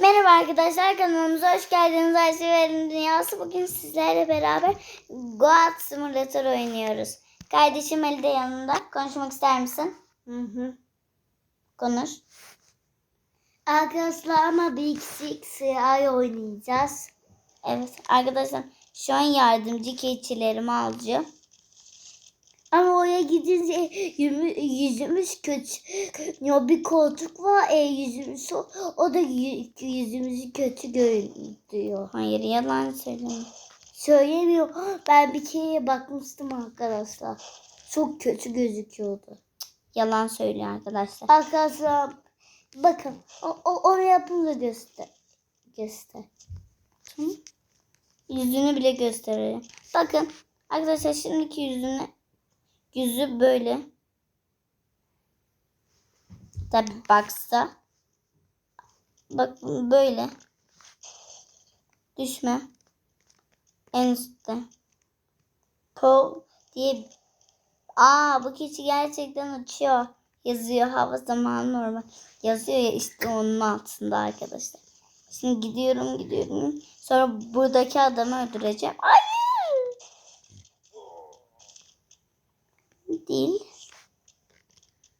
Merhaba arkadaşlar kanalımıza hoş geldiniz. Ayşe Verin Dünyası. Bugün sizlerle beraber Goat Simulator oynuyoruz. Kardeşim Ali de yanında. Konuşmak ister misin? Hı hı. Konuş. Arkadaşlar ama Big Six ay oynayacağız. Evet arkadaşlar şu an yardımcı keçilerimi alacağım. Ama oraya gidince yüzümüz, kötü. Ya bir koltuk var e, yüzümüz o, o da yü- yüzümüzü kötü görünüyor. Hayır yalan söyleme. Söylemiyor. Ben bir kere bakmıştım arkadaşlar. Çok kötü gözüküyordu. Yalan söylüyor arkadaşlar. Arkadaşlar bakın o, o, onu yapınca göster. Göster. Yüzünü bile gösterelim. Bakın arkadaşlar şimdiki yüzünü yüzü böyle. Tabi baksa. Bak böyle. Düşme. En üstte. Po diye. Aa bu keçi gerçekten uçuyor. Yazıyor hava zamanı normal. Yazıyor ya işte onun altında arkadaşlar. Şimdi gidiyorum gidiyorum. Sonra buradaki adamı öldüreceğim. Hayır.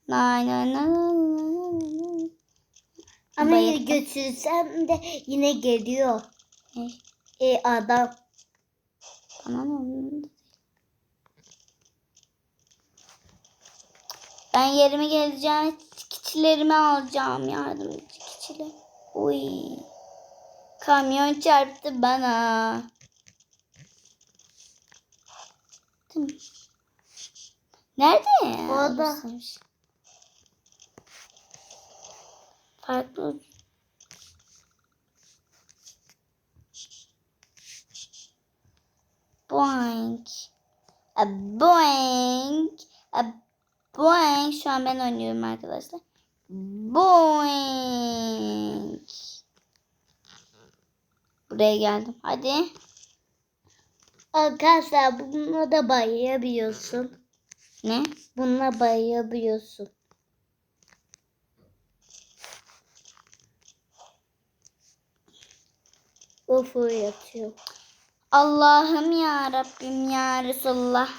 Nay nay nay nay nay. Ama Bayıldım. götürsem de yine geliyor. Ne? E adam. Oldu? Ben yerime geleceğim. Keçilerimi alacağım. Yardımcı keçiler. Uy. Kamyon çarptı bana. Değil mi? Nerede? Orada. Olsaymış. Farklı. Boink. A boink. A boink. Şu an ben oynuyorum arkadaşlar. Boink. Buraya geldim. Hadi. Arkadaşlar bununla da bayayabiliyorsun. Ne? Bununla bayayabiliyorsun. Ufo yatıyor. Allah'ım ya Rabbim ya Resulullah.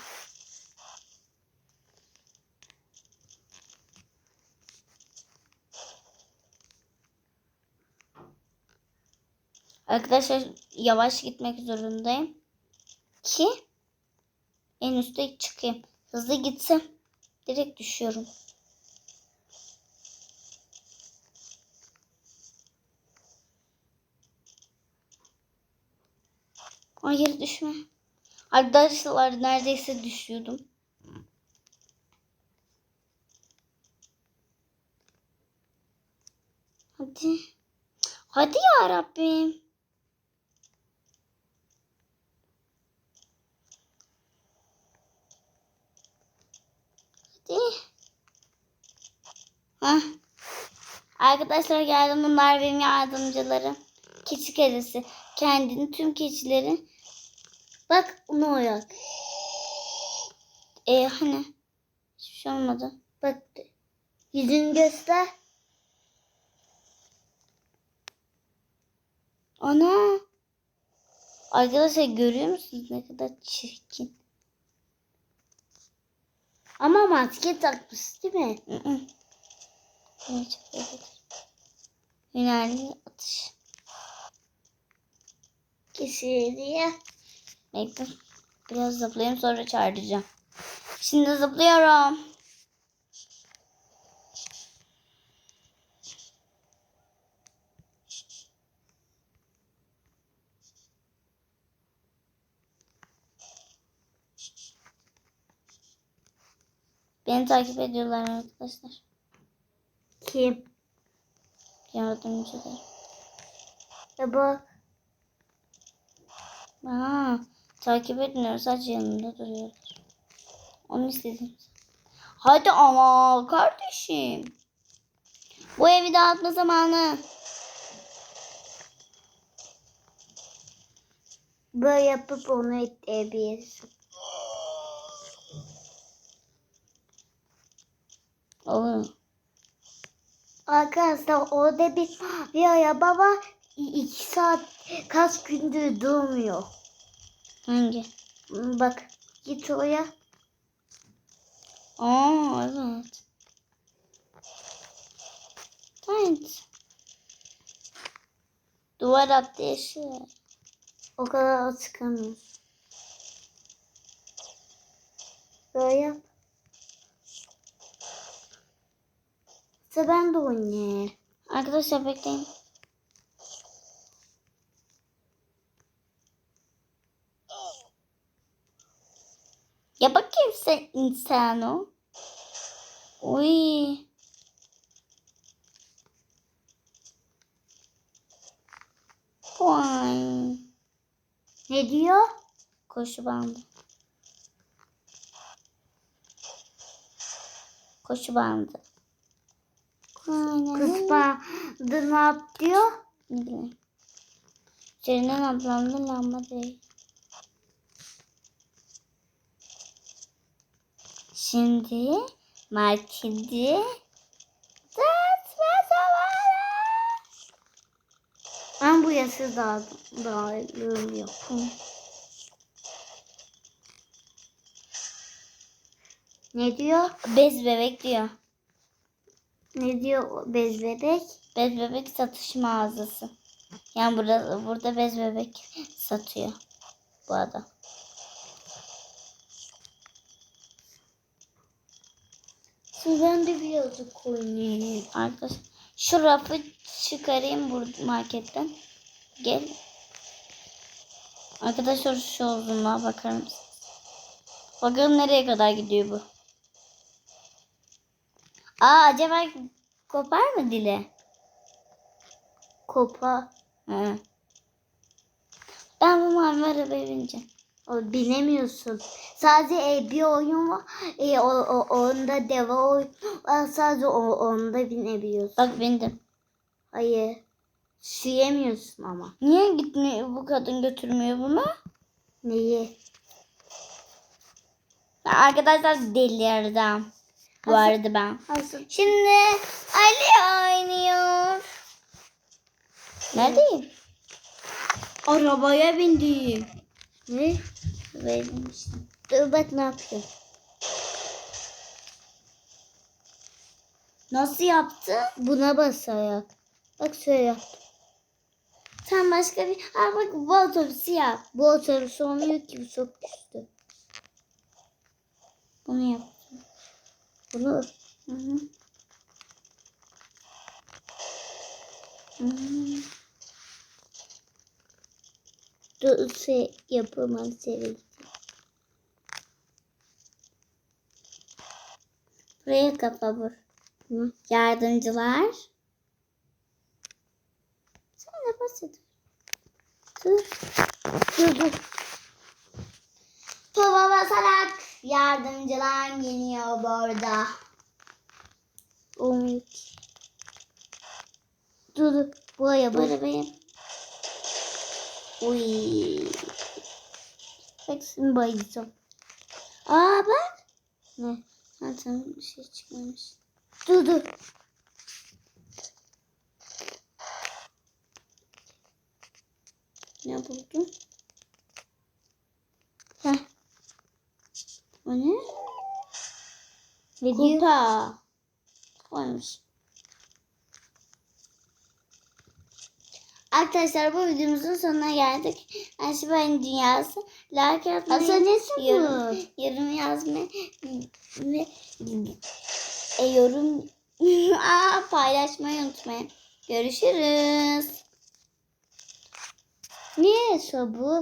Arkadaşlar yavaş gitmek zorundayım. Ki en üstte çıkayım. Hızlı gitsem direkt düşüyorum. Hayır düşme. Arkadaşlar neredeyse düşüyordum. Hadi. Hadi ya Rabbim. Hah. Arkadaşlar geldim. Bunlar benim yardımcılarım. Keçi kedisi. Kendini tüm keçilerin Bak onu oyak. e hani hiçbir şey olmadı. Bak yüzünü göster. Ana. Arkadaşlar görüyor musunuz ne kadar çirkin? Ama maske takmış değil mi? Hı hı. Çok evet. Hünerli atış. Kişiliğe. Bekle. Biraz zıplayayım sonra çağıracağım. Şimdi zıplıyorum. Beni takip ediyorlar arkadaşlar. Kim? Yardımcılar. Ya bak. Aa, takip etmiyor. Sadece yanında duruyorlar. Onu istedim. Hadi ama kardeşim. Bu evi dağıtma zamanı. Böyle yapıp onu ekleyebilirsin. Olur. Arkadaşlar orada bir bir araba var. İki saat kaç gündür durmuyor. Hangi? Bak git oraya. Aa evet. Evet. Duvar attı yeşil. O kadar çıkamıyorsun. Böyle yap. İşte ben de oynayayım. Arkadaşlar bekleyin. Ya bakayım sen insan o. Uy. Vay. Ne diyor? Koşu bandı. Koşu bandı. Bandı ne yap diyor? Ne bileyim. Ceren'in ablamın lamba değil. Şimdi marketi dağıtma zamanı. Ben bu daha daha yok. Ne diyor? Bez bebek diyor. Ne diyor bez bebek? Bez bebek satış mağazası. Yani burada burada bez bebek satıyor bu adam. Şimdi ben de birazcık oynayayım. Arkadaş şu rafı çıkarayım burada marketten. Gel. Arkadaşlar şu uzunluğa bakar mısınız? Bakalım nereye kadar gidiyor bu. Aa acaba kopar mı dile? Kopa. Hı. Ben bu mavi arabaya bineceğim. O binemiyorsun. Sadece e, bir oyun var. E, o, o, onda deva oyun var. Sadece o, onda binebiliyorsun. Bak bindim. Hayır. Süremiyorsun ama. Niye gitmiyor bu kadın götürmüyor bunu? Neyi? Arkadaşlar delirdim. Bu Hazır- arada ben. Hazır. Şimdi Ali oynuyor. Neredeyim? Arabaya bindim. Ne? Verilmiştim. Dur bak ne yapıyor. Nasıl yaptı? Buna basarak. Bak şöyle yap. Sen başka bir... Ha bak bu otobüsü yap. Bu otobüs olmuyor ki bu çok güçlü. Bunu yap. Bunu Hı hı. Hı hı. dur şey yapamam seni. Buraya kafa vur. Hı? Yardımcılar. Sen de basit. Dur. Dur dur. Tuba basarak yardımcılar geliyor bu arada. Olmuyor ki. Dur dur. Buraya Bu bak. arabayı. Uy. Şimdi bayılacağım. Aa bak. Ne? Tamam bir şey çıkmamış. Dur dur. Ne buldun? Heh. O ne? Ne diyor? Kupa. Koymuş. Arkadaşlar bu videomuzun sonuna geldik. Aşıbayın dünyası. Like atmayı, bu? yorum, yorum yazmayı ve e, yorum Aa, paylaşmayı unutmayın. Görüşürüz. Niye bu?